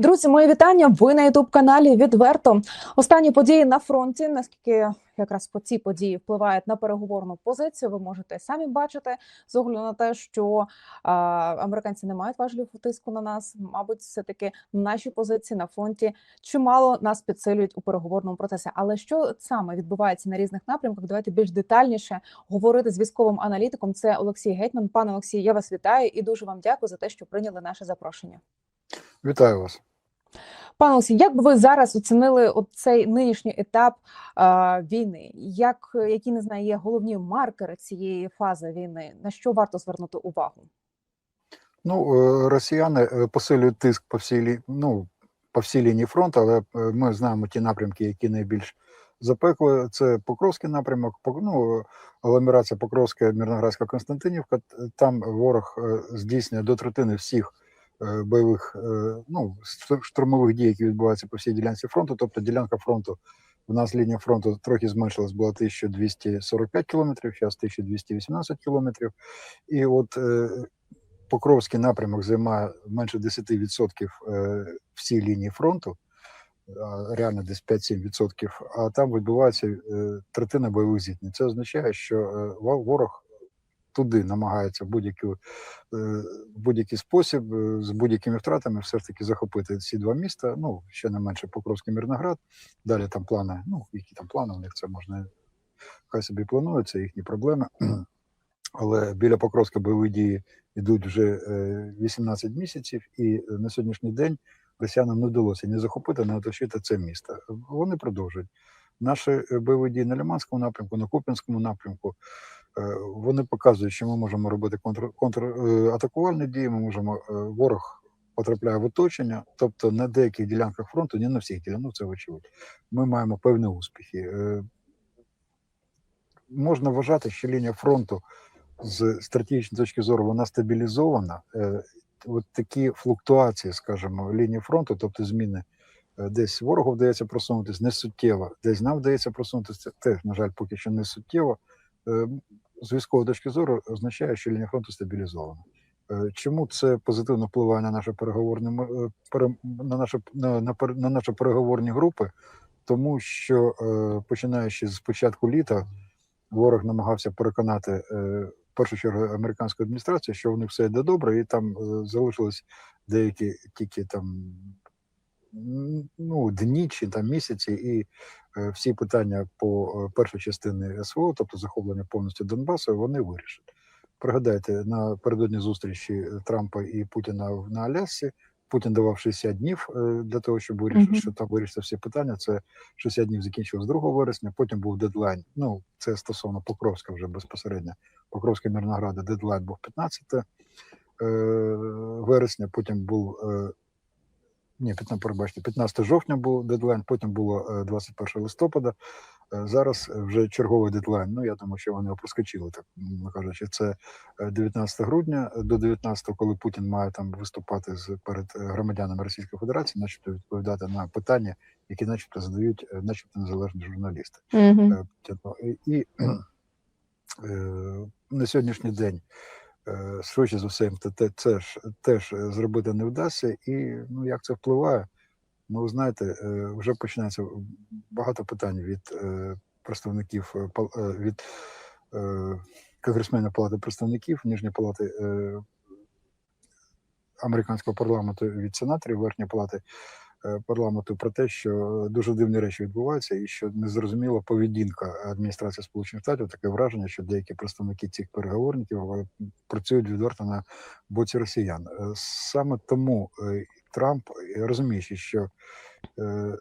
Друзі, мої вітання. Ви на ютуб каналі відверто. Останні події на фронті. Наскільки якраз по ці події впливають на переговорну позицію, ви можете самі бачити з огляду на те, що а, американці не мають важелів тиску на нас. Мабуть, все таки наші позиції на фронті чимало нас підсилюють у переговорному процесі. Але що саме відбувається на різних напрямках? Давайте більш детальніше говорити з військовим аналітиком. Це Олексій Гетьман. Пане Олексій, я вас вітаю і дуже вам дякую за те, що прийняли наше запрошення. Вітаю вас. Пане Олексій, як би ви зараз оцінили цей нинішній етап е, війни? Як які не знаю, є головні маркери цієї фази війни? На що варто звернути увагу? Ну, е, росіяни е, посилюють тиск по всій ну, по всій лінії фронту, але е, ми знаємо ті напрямки, які найбільш запекли. Це Покровський напрямок, ну, агломерація Покровська, Мірноградська Константинівка. Там ворог здійснює до третини всіх бойових е, ну, штурмових дій, які відбуваються по всій ділянці фронту. Тобто ділянка фронту у нас лінія фронту трохи зменшилась, була 1245 кілометрів, зараз 1218 кілометрів. І от е, Покровський напрямок займає менше 10% е, всій лінії фронту, реально десь 5-7%, а там відбувається е, третина бойових зіткнень. Це означає, що е, ворог туди намагається в будь-який, е, будь-який спосіб, е, з будь-якими втратами, все ж таки захопити ці два міста. Ну, ще не менше Покровський Мірноград. Далі там плани, ну, які там плани у них це можна, хай собі планують, це їхні проблеми. Але біля Покровська бойові дії йдуть вже е, 18 місяців, і е, на сьогоднішній день росіянам не вдалося ні захопити, ні оточити це місто. Вони продовжують. Наші е, бойові дії на Лиманському напрямку, на Куп'янському напрямку. Е, Вони показують, що ми можемо робити контр, контратакувальні дії. Ми можемо е, ворог потрапляє в оточення, тобто на деяких ділянках фронту, не на всіх ділянках, ну це вочевидь. Ми маємо певні успіхи. Е, Можна вважати, що лінія фронту з стратегічної точки зору вона стабілізована. Е, От такі флуктуації, скажімо, лінії фронту, тобто зміни е, десь ворогу вдається просунутися не суттєво, десь нам вдається просунутися, теж, на жаль, поки що не суттєво. Е, З військової точки зору означає, що лінія фронту стабілізована. Е, Чому це позитивно впливає на наше переговорні е, на наше на, на, на наші переговорні групи? Тому що починаючи з початку літа, ворог намагався переконати в першу чергу американську адміністрацію, що у них все йде добре, і там залишились деякі тільки там ну, дні чи там місяці, і всі питання по е, першій частині СВО, тобто захоплення повністю Донбасу, вони вирішать. Пригадайте, напередодні зустрічі Трампа і Путіна на Алясці. Путін давав 60 днів е, для того, щоб вирішити, Мгм. що там вирішити всі питання. Це 60 днів закінчилось 2 вересня. Потім був дедлайн. Ну це стосовно Покровська вже безпосередньо. Покровська Мірнограда дедлайн був 15 е, вересня. Потім був е, ні, 15, перебачте, 15 жовтня був дедлайн. Потім було е, 21 листопада. Е, Зараз вже черговий дедлайн. Ну я думаю, що вони проскочили, так кажучи. Це е, 19 грудня до 19, коли Путін має там виступати з перед е, громадянами Російської Федерації, начебто відповідати на питання, які, начебто, задають, е, начебто, незалежні журналісти. Е, Путіну. І, і е, на сьогоднішній день. Е, Швидше за все, це ж теж е, зробити не вдасться, і ну як це впливає? Ну, знаєте, е, вже починається багато питань від представників від Конгресменної палати представників, Нижньої палати американського парламенту від сенаторів, Верхньої палати парламенту про те, що дуже дивні речі відбуваються, і що незрозуміла поведінка адміністрації Сполучених Штатів. Таке враження, що деякі представники цих переговорників е, працюють відверто на боці росіян. Е, Саме тому е, Трамп, е, розуміючи, що е,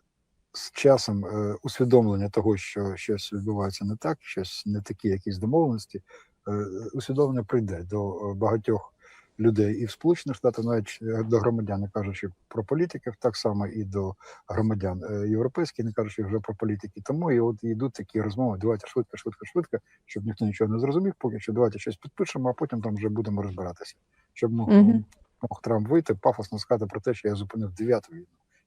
з часом е, усвідомлення того, що щось відбувається не так, щось не такі якісь домовленості, е, усвідомлення прийде до е, багатьох людей і в Сполучених Штатах, навіть е, до громадян, не кажучи про політиків, так само і до громадян е, європейських, не кажучи вже про політики. Тому і от йдуть такі розмови. Давайте швидко, швидко, швидко, щоб ніхто нічого не зрозумів. Поки що давайте щось підпишемо, а потім там вже будемо розбиратися. Щоб мог, Мгм. мог Трамп вийти, пафосно сказати про те, що я зупинив дев'яту війну.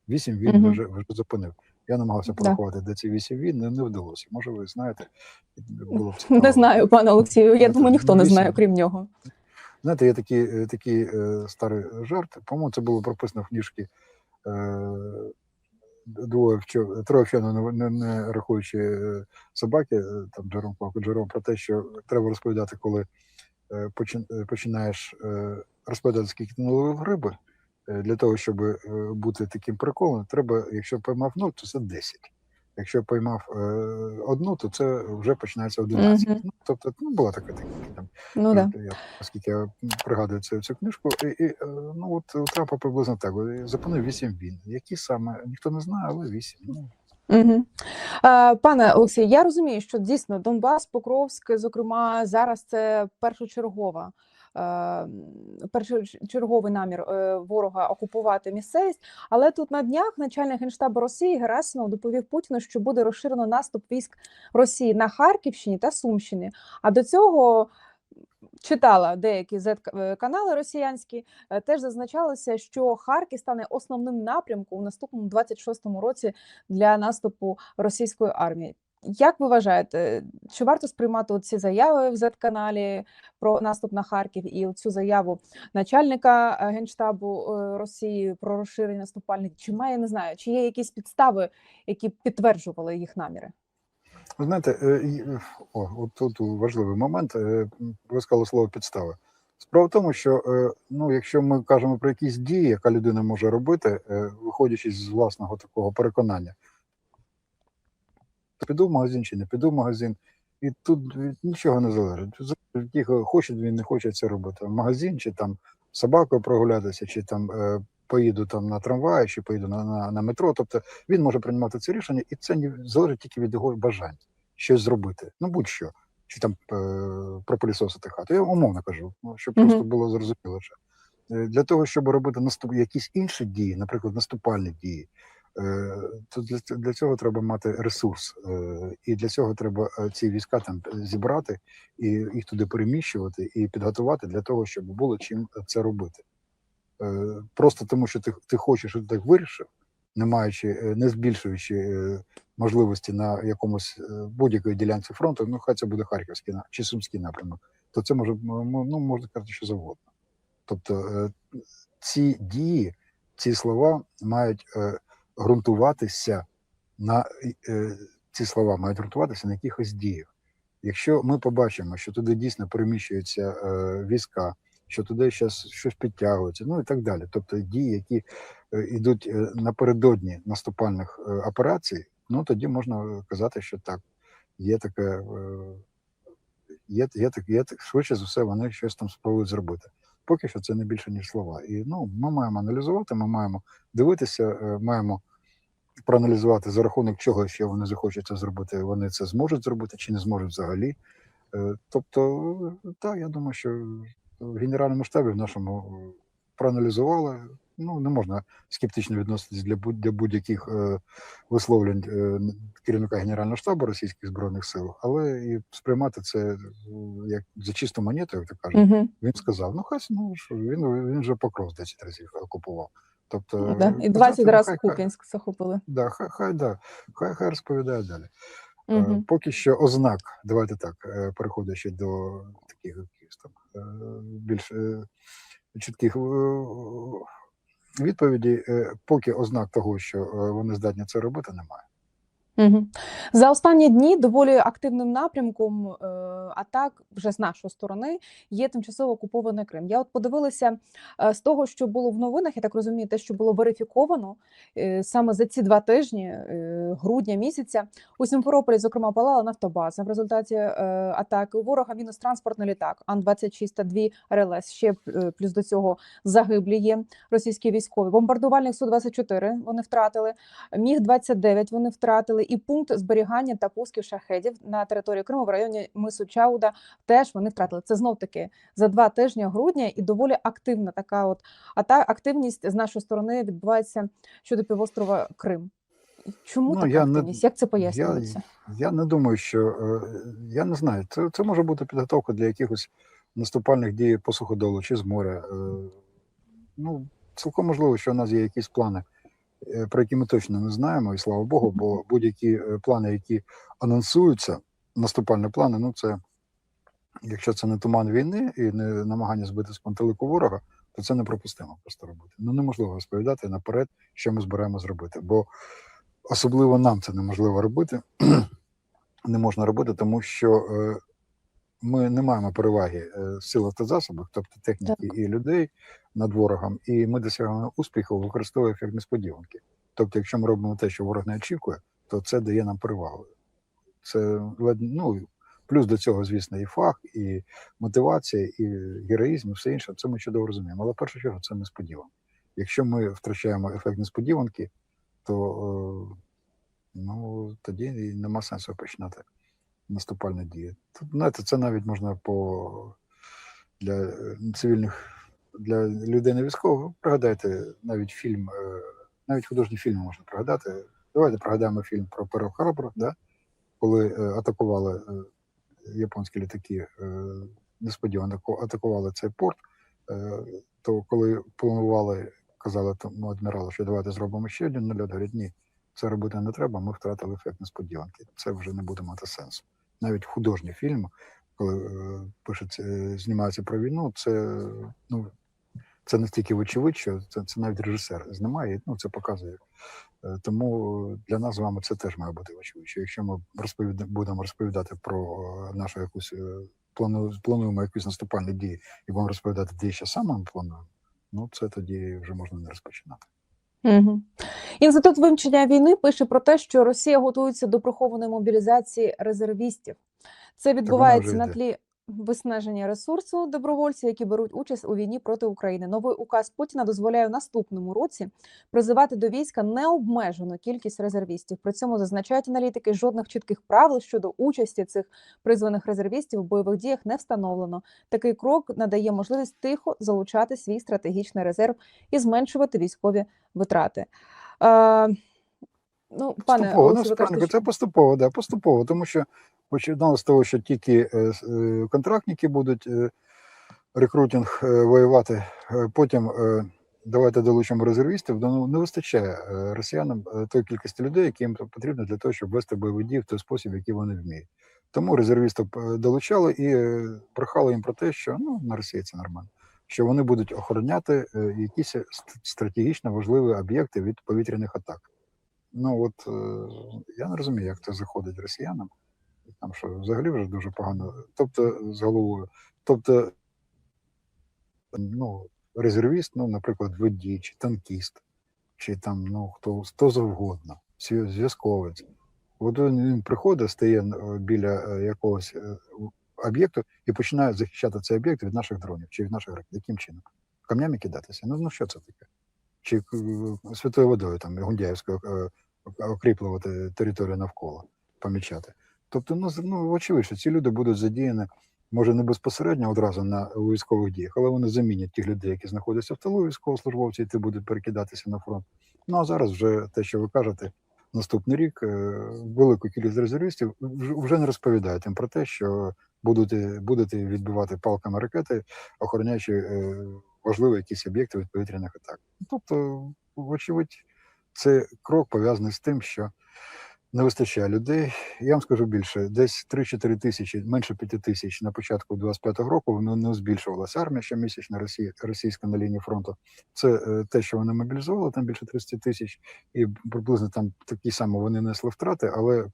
Вісім війн Мгм. вже, вже зупинив. Я намагався Да. порахувати, де ці вісім війн, не, не вдалося. Може, ви знаєте, було б цікаво. Не знаю, пане Олексію. Я думаю, ніхто не знає, крім нього. Знаєте, є такий, е, такий е, старий жарт. По-моєму, це було прописано в книжці е, двоє вчо, троє вчено, не, не, рахуючи собаки, там Джером Джером, про те, що треба розповідати, коли почин- починаєш розповідати, скільки ти наловив риби. Е, Для того, щоб бути таким приколом, треба, якщо поймав нуль, то це 10. Якщо поймав е, одну, то це вже починається 11. Мгм. Ну, тобто, ну, була така така там Ну да. я, оскільки я пригадую цю, цю книжку, і, і е, ну от у Трампа приблизно так. Зупинив вісім він. Які саме ніхто не знає, але вісім. Ну Угу. Пане Олексій, я розумію, що дійсно Донбас, Покровськ, зокрема, зараз це першочергова. Е, Першочерговий намір е, ворога окупувати місцевість, але тут на днях начальник генштабу Росії Герасимов доповів Путіну, що буде розширено наступ військ Росії на Харківщині та Сумщині. А до цього читала деякі Z-канали росіянські, е, теж зазначалося, що Харків стане основним напрямком у наступному 26-му році для наступу російської армії. Як ви вважаєте, чи варто сприймати ці заяви в Z-каналі про наступ на Харків і цю заяву начальника е, генштабу е, Росії про розширення наступальних? Чи має не знаю, чи є якісь підстави, які підтверджували їх наміри? ви знаєте, е, о, от тут важливий момент. Ви сказали слово підстави. Справа в тому, що ну, якщо ми кажемо про якісь дії, яка людина може робити, виходячи з власного такого переконання, піду в магазин чи не піду в магазин, і тут від нічого не залежить. Тільки хоче він, не хоче це робити. В магазин, чи там собакою прогулятися, чи там е, поїду там на трамваї, чи поїду на, на, на метро. Тобто він може приймати це рішення, і це не залежить тільки від його бажань щось зробити. Ну будь-що. Чи там е, пропилісосити хату. Я умовно кажу, ну, щоб Мгм. просто було зрозуміло. Е, Для того, щоб робити наступ... якісь інші дії, наприклад, наступальні дії, то для, для цього треба мати ресурс. Е, і для цього треба е, ці війська там зібрати і їх туди переміщувати і підготувати для того, щоб було чим це робити. Е, просто тому, що ти, ти хочеш, ти так вирішив, не маючи, е, не збільшуючи е, можливості на якомусь е, будь-якій ділянці фронту, ну хай це буде Харківський чи Сумський напрямок, то це може ну, можна сказати, що завгодно. Тобто е, ці дії, ці слова мають е, ґрунтуватися на е, ці слова мають ґрунтуватися на якихось діях. Якщо ми побачимо, що туди дійсно переміщуються е, війська, що туди щось, щось підтягується, ну і так далі. Тобто дії, які е, йдуть е, напередодні наступальних е, операцій, ну тоді можна казати, що так, є таке, е, є, є, є так, швидше за все, вони щось там спробують зробити. Поки що це не більше, ніж слова. І ну, ми маємо аналізувати, ми маємо дивитися, е, маємо проаналізувати за рахунок чого ще вони захочуть це зробити, вони це зможуть зробити чи не зможуть взагалі. Е, Тобто, е, так, я думаю, що в Генеральному штабі в нашому проаналізували. Ну, не можна скептично відноситись для, будь- для будь-яких е, висловлень е, керівника Генерального штабу Російських Збройних сил, але і сприймати це е, як за чисту монету, як то кажуть. Угу. Він сказав: ну хай ну, що, він, він вже покров 10 разів окупував. Тобто, Да? І казати, 20 ну, разів Куп'янськ захопили. Да, хай, хай, да, хай, хай розповідає далі. Е, Угу. Поки що ознак, давайте так, е, переходячи до таких якихось там е, більш е, чітких відповідей, е, поки ознак того, що е, вони здатні це робити, немає. Угу. За останні дні доволі активним напрямком е, атак вже з нашої сторони є тимчасово окупований Крим. Я от подивилася е, з того, що було в новинах, я так розумію, те, що було верифіковано е, саме за ці два тижні е, грудня місяця. У Сімферополі, зокрема, палала нафтобаза. В результаті е, атаки ворога мінус транспортний літак Ан-26 та дві РЛС. Ще е, плюс до цього загиблі є російські військові. Бомбардувальник Су-24 вони втратили. Міг 29 вони втратили, і пункт зберігання та пусків шахедів на території Криму в районі мису Чауда теж вони втратили. Це знов таки за два тижні грудня, і доволі активна така от ата активність з нашої сторони відбувається щодо півострова Крим. Чому Ну, така я не- активність? Як це пояснюється? Я не думаю, що е, я не знаю. Це, це може бути підготовка для якихось наступальних дій по суходолу чи з моря. Е, Ну, цілком можливо, що у нас є якісь плани, про які ми точно не знаємо, і слава Богу, бо будь-які е, плани, які анонсуються, наступальні плани, ну це якщо це не туман війни і не намагання збити з пантелику ворога, то це неприпустимо просто робити. Ну неможливо розповідати наперед, що ми збираємо зробити. Бо особливо нам це неможливо робити, не можна робити, тому що е, ми не маємо переваги е, силах та засобах, тобто техніки і людей над ворогом, і ми досягаємо успіху, використовуючи ефект несподіванки. Тобто, якщо ми робимо те, що ворог не очікує, то це дає нам перевагу. Це ну, плюс до цього, звісно, і фах, і мотивація, і героїзм, і все інше. Це ми чудово розуміємо. Але в першу чергу це несподіванка. Якщо ми втрачаємо ефект несподіванки, то е, ну, тоді нема сенсу починати наступальні дії. Тут, знаєте, це навіть можна по для е, цивільних, для людей не військових. Пригадайте навіть фільм, е, навіть художні фільми можна пригадати. Давайте пригадаємо фільм про Перл Харбор, да? коли е, атакували е, японські літаки, несподівано атакували цей порт. То коли планували, казали тому адміралу, що давайте зробимо ще один нальот, говорять, ні, це робити не треба, ми втратили ефект несподіванки. Це вже не буде мати сенсу. Навіть художні фільми, коли пишеться, е, знімаються про війну, це ну. Це настільки вочевидь, що це, це навіть режисер знімає, ну це показує. Е, Тому для нас з вами це теж має бути очевидно. Якщо ми розповіда- будемо розповідати про е, нашу якусь е, плану, плануємо якісь наступальні дії і будемо розповідати дії, що саме ми плануємо, ну це тоді вже можна не розпочинати. Угу. Інститут вивчення війни пише про те, що Росія готується до прихованої мобілізації резервістів. Це відбувається на тлі виснаження ресурсу добровольців, які беруть участь у війні проти України. Новий указ Путіна дозволяє в наступному році призивати до війська необмежену кількість резервістів. При цьому зазначають аналітики, жодних чітких правил щодо участі цих призваних резервістів у бойових діях не встановлено. Такий крок надає можливість тихо залучати свій стратегічний резерв і зменшувати військові витрати. Ну, пане Поступово, ну, Олексію, ви кажете, це поступово, да, поступово, тому що починало з того, що тільки е, е, контрактники будуть е, рекрутинг воювати, потім давайте долучимо резервістів, ну, не вистачає росіянам тої кількості людей, які їм потрібно для того, щоб вести бойові дії в той спосіб, який вони вміють. Тому резервістів долучали і брехали їм про те, що ну, на Росії це нормально. Що вони будуть охороняти якісь стратегічно важливі об'єкти від повітряних атак. Ну от е, я не розумію, як це заходить росіянам. Там що взагалі вже дуже погано. Тобто з головою. Тобто, ну, резервіст, ну, наприклад, водій, чи танкіст, чи там, ну, хто, хто завгодно, зв'язковець. От він, приходить, стає е, біля е, якогось об'єкту і починає захищати цей об'єкт від наших дронів чи від наших ракет. Яким чином? Камнями кидатися? Ну, ну що це таке? Чи е, святою водою там Гундяєвською е, окріплювати територію навколо, помічати. Тобто, ну, ну очевидно, ці люди будуть задіяні, може, не безпосередньо одразу на військових діях, але вони замінять тих людей, які знаходяться в тилу військовослужбовці, і ті будуть перекидатися на фронт. Ну а зараз вже те, що ви кажете, наступний рік е, велику кількість резервістів вже- не розповідають їм про те, що будете, будете відбивати палками ракети, охороняючи важливі якісь об'єкти від повітряних атак. Тобто, вочевидь, це крок пов'язаний з тим, що не вистачає людей. Я вам скажу більше: десь 3-4 тисячі, менше 5 тисяч на початку 25-го року воно не збільшувалася армія щомісячна Росії, російська на лінії фронту. Це е, те, що вони мобілізували, там більше 30 тисяч, і приблизно там такі самі вони несли втрати, але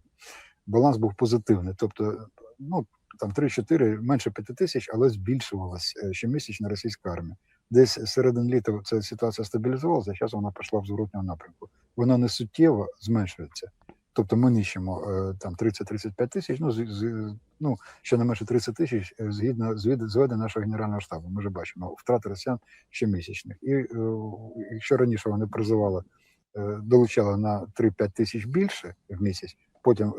баланс був позитивний. Тобто, ну там 3-4, менше 5 тисяч, але збільшувалась е, щомісячна російська армія. Десь середин літа ця ситуація стабілізувалася, зараз вона пішла в зворотньому напрямку. Вона не суттєво зменшується. Тобто ми нищимо е, там 30-35 тисяч, ну, з, з, ну ще не менше 30 тисяч е, згідно з від- нашого генерального штабу. Ми вже бачимо втрати росіян щомісячних. І е, якщо раніше вони призивали, долучали на 3-5 тисяч більше в місяць, потім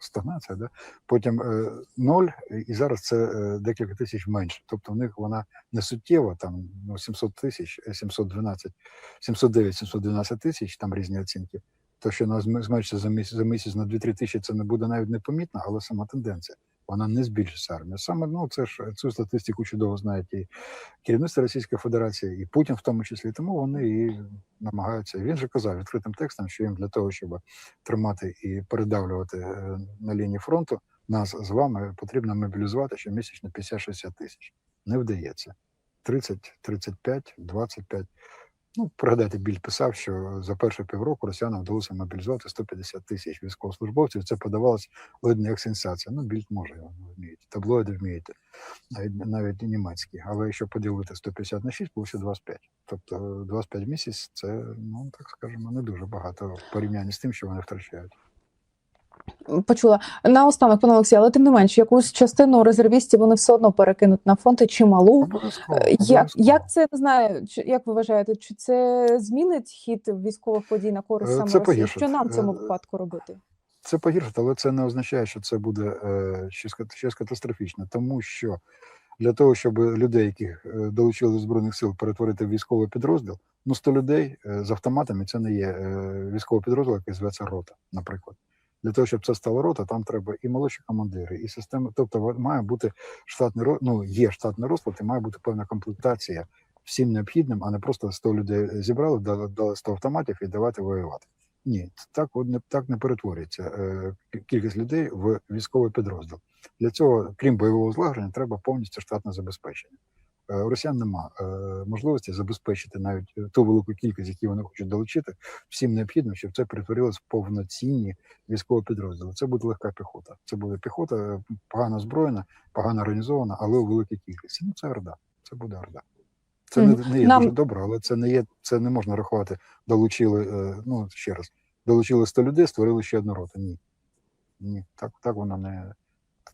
стагнація, да? потім е, ноль, і зараз це е, декілька тисяч менше. Тобто в них вона не суттєва, там ну, 700 тисяч, е, 712, 709-712 тисяч, там різні оцінки. То, що нас зменшиться за місяць, за місяць на 2-3 тисячі, це не буде навіть непомітно, але сама тенденція. Вона не збільшиться армія. Саме ну це ж цю статистику чудово знають і керівництво Російської Федерації, і Путін в тому числі. Тому вони і намагаються. Він же казав відкритим текстом, що їм для того, щоб тримати і передавлювати е, на лінії фронту, нас з вами потрібно мобілізувати щомісячно 50-60 тисяч. Не вдається. 30, 35, 25. Ну, пригадайте, Біль писав, що за перші півроку росіянам вдалося мобілізувати 150 тисяч військовослужбовців. Це подавалось не як сенсація. Ну, Біль може вміють. Таблоїди вмієте, навіть навіть німецькі. Але якщо поділити 150 на 6, вийшло 25. Тобто 25 місяць це, ну так скажемо, не дуже багато в порівнянні з тим, що вони втрачають. Почула наостанок, пане Олексій, але тим не менш, якусь частину резервістів вони все одно перекинуть на фронт і чималу. Е, Як, як це не знаю, чи як ви вважаєте, чи це змінить хід військових подій на користь Е, саме Росії? погіршить. Що нам в цьому Е, випадку робити? Це погіршить, але це не означає, що це буде щось, щось катастрофічне, тому що для того, щоб людей, яких долучили до збройних сил, перетворити в військовий підрозділ, ну 100 людей з автоматами це не є військовий підрозділ, який зветься рота, наприклад. Для того, щоб це стало рота, там треба і молодші командири, і система. Тобто має бути штатний ро- ну, є штатний розклад, і має бути певна комплектація всім необхідним, а не просто 100 людей зібрали, дали, дали 100 автоматів і давати воювати. Ні, так от не так не перетворюється е, кількість людей в військовий підрозділ. Для цього, крім бойового злагодження, треба повністю штатне забезпечення. Е, у росіян нема е, можливості забезпечити навіть е, ту велику кількість, які вони хочуть долучити, всім необхідним, щоб це перетворилось в повноцінні військові підрозділи. Це буде легка піхота. Це буде піхота погано озброєна, погано організована, але у великій кількості. Ну це орда. Це буде орда. Це не, не є Нам- дуже добре, але це не є. Це не можна рахувати. Долучили. Ну ще раз, долучили 100 людей, створили ще одну роту. Ні. Ні, так, так воно не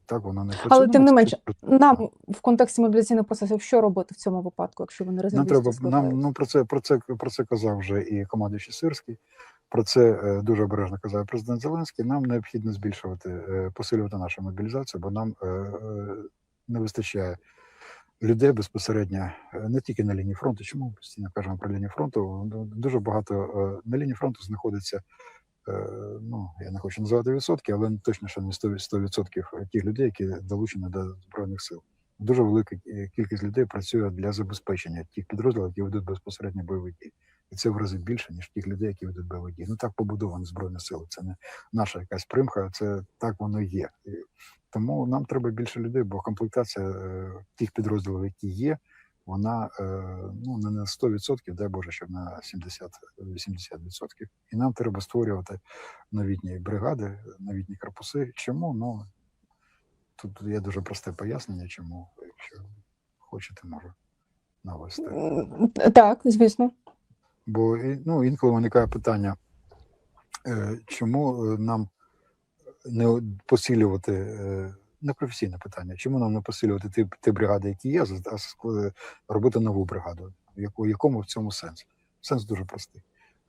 так воно не працює. Але тим не менше, Нам в контексті мобілізаційних процесів що робити в цьому випадку, якщо вони нам резервісти треба нам ну про це про це про це казав вже і командуючий Сирський. Про це е, дуже обережно казав президент Зеленський. Нам необхідно збільшувати, е, посилювати нашу мобілізацію, бо нам е, не вистачає людей безпосередньо не тільки на лінії фронту. Чому постійно кажемо про лінію фронту? Дуже багато на лінії фронту знаходиться. Е, Ну, я не хочу називати відсотки, але точно, що не 100%, 100% тих людей, які долучені до збройних сил. Дуже велика кількість людей працює для забезпечення тих підрозділів, які ведуть безпосередньо бойові дії. І це в рази більше, ніж тих людей, які ведуть бойові дії. Ну так побудовані збройні сили. Це не наша якась примха, це так воно є. Тому нам треба більше людей, бо комплектація е, тих підрозділів, які є, вона е, ну не на 100%, дай Боже, щоб на 70-80%. І нам треба створювати новітні бригади, новітні корпуси. Чому? Ну тут є дуже просте пояснення, чому, якщо хочете, можу навести. Так, звісно. Бо ну, інколи виникає питання, е, чому е, нам не посилювати непрофесійне питання, чому нам не посилювати ті, ті бригади, які є, а робити нову бригаду? Яку- якому в цьому сенс? Сенс дуже простий.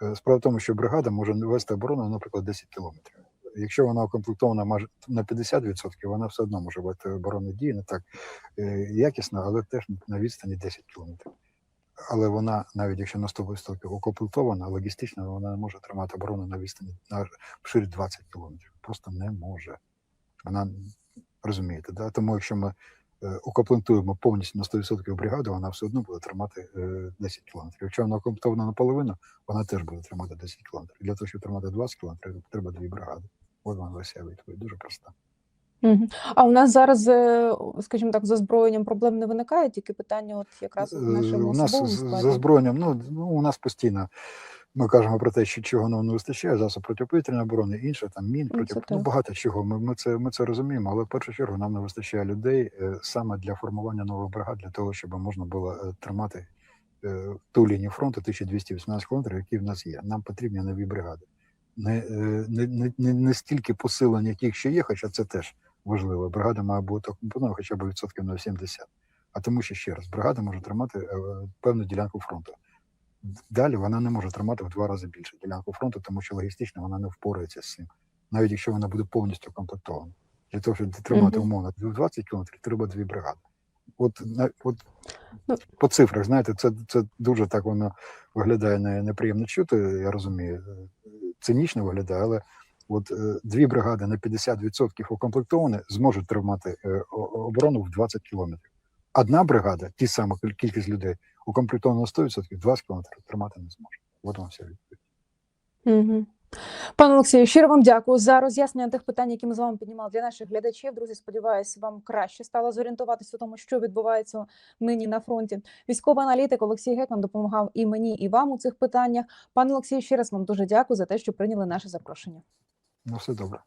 Е, Справа в тому, що бригада може вести оборону, наприклад, 10 кілометрів. Якщо вона укомплектована на 50%, вона все одно може вести оборонні дії не так е, якісно, але теж на відстані 10 кілометрів але вона, навіть якщо на 100% укомплектована, логістично вона не може тримати оборону на відстані на ширі 20 кілометрів. Просто не може. Вона розумієте, да? Тому якщо ми е, укомплектуємо повністю на 100% бригаду, вона все одно буде тримати е, 10 кілометрів. Якщо вона укомплектована наполовину, вона теж буде тримати 10 кілометрів. Для того, щоб тримати 20 кілометрів, треба дві бригади. От вона вся відповідь. Дуже проста. А у нас зараз, е, скажімо так, з озброєнням проблем не виникає, тільки питання, от якраз в Е, нашому у нас з озброєнням, ну, ну у нас постійно. Ми кажемо про те, що чого нам не вистачає, засоб протиповітряної оборони, інше там мін, Ну, проти ну, багато чого. Ми, ми це ми це розуміємо, але в першу чергу нам не вистачає людей е, саме для формування нових бригад, для того, щоб можна було е, тримати е, ту лінію фронту 1218 кілометрів, які в нас є. Нам потрібні нові бригади. Не, не, не, не, не стільки посилення тих, що є, хоча це теж важливо. Бригада має бути окупована хоча б відсотків на 70. А тому що ще раз, бригада може тримати певну ділянку фронту. Далі вона не може тримати в два рази більше ділянку фронту, тому що логістично вона не впорається з цим, навіть якщо вона буде повністю комплектована. Для того, щоб тримати умовно 20 кілометрів, треба дві бригади. От, от Ну. по цифрах, знаєте, це, це дуже так воно виглядає неприємно чути, я розумію, е, цинічно виглядає, але от е, дві бригади на 50% укомплектовані зможуть тримати е, оборону в 20 кілометрів. Одна бригада, ті саме кількість людей, укомплектована на 100%, 20 кілометрів тримати не зможе. От вам вся відповідь. Мгм. Пане Олексію, щиро вам дякую за роз'яснення тих питань, які ми з вами піднімали для наших глядачів. Друзі, сподіваюся, вам краще стало зорієнтуватися у тому, що відбувається нині на фронті. Військовий аналітик Олексій Гетман допомагав і мені, і вам у цих питаннях. Пане Олексію, ще раз вам дуже дякую за те, що прийняли наше запрошення. На все добре.